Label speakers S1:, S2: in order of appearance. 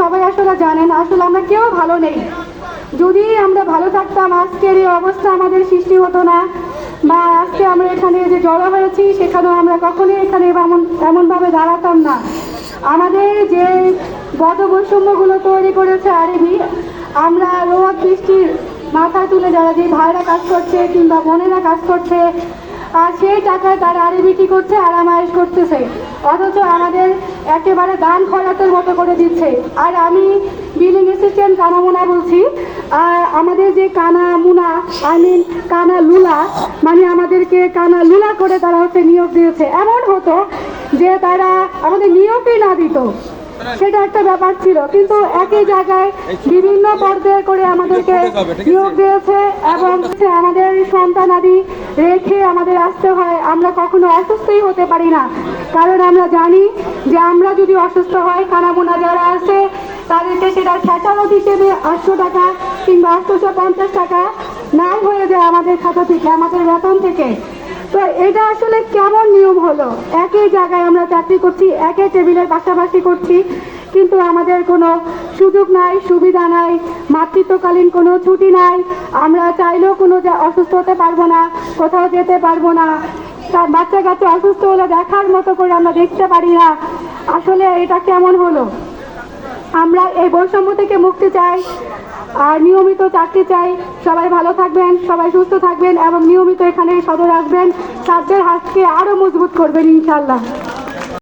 S1: সবাই আসলে জানেন আসলে আমরা কেউ ভালো নেই। যদি আমরা ভালো থাকতাম, আজকের এই অবস্থা আমাদের সৃষ্টি হতো না। বা আজকে আমরা এখানে যে জড়ো হয়েছি, সেখানেও আমরা কখনোই এখানে এমন, এমনভাবে দাঁড়াতাম না। আমাদের যে গত বৈষম্যগুলো তৈরি করেছে আরবি, আমরা রোদ বৃষ্টির মাথায় তুলে যারা যে ভাইরা কাজ করছে কিংবা বোনেরা কাজ করছে আর সেই টাকায় তারা আরবি কি করছে আরামায়েশ করতেছে। অথচ আমাদের একেবারে দান খরাতের মতো করে দিচ্ছে। আর আমি বিলিং অ্যাসিস্ট্যান্ট কানা মুনা বলছি, আর আমাদের যে কানা মুনা আই মিন কানা লুলা মানে আমাদেরকে কানা লুলা করে তারা হচ্ছে নিয়োগ দিয়েছে। এমন হতো যে তারা আমাদের নিয়োগই না দিত। সেটা একটা ব্যাপার ছিল। কিন্তু একই জায়গায় বিভিন্ন পর্যায়ে করে আমাদেরকে নিয়োগ দিয়েছে এবং আমাদের সন্তানাদি রেখে আমাদের আসতে হয়। আমরা কখনো অসুস্থই হতে পারি না। কারণ আমরা জানি যে আমরা যদি অসুস্থ হয় কানামোনা যারা আছে, তাদেরকে সেটা খেসারত হিসেবে আটশো টাকা কিংবা আটশোশো পঞ্চাশ টাকা নাম হয়ে যায় আমাদের খাতা থেকে, আমাদের বেতন থেকে। তো এটা আসলে কেমন নিয়ম হলো? একই জায়গায় আমরা চাকরি করছি, একই টেবিলের পাশাপাশি করছি, কিন্তু আমাদের কোনো সুযোগ নাই, সুবিধা নাই, মাতৃত্বকালীন কোনো ছুটি নাই, আমরা চাইলেও কোনো অসুস্থ হতে পারব না, কোথাও যেতে পারব না, তার বাচ্চা কাচ্চা অসুস্থ হলে দেখার মতো করে আমরা দেখতে পারি না। আসলে এটা কেমন হলো? আমরা এই বৈষম্য থেকে মুক্তি চাই আর নিয়মিত চাকরি চাই। সবাই ভালো থাকবেন, সবাই সুস্থ থাকবেন এবং নিয়মিত এখানে সদর আসবেন। সাধ্যের হাতকে আরও মজবুত করবেন ইনশাল্লাহ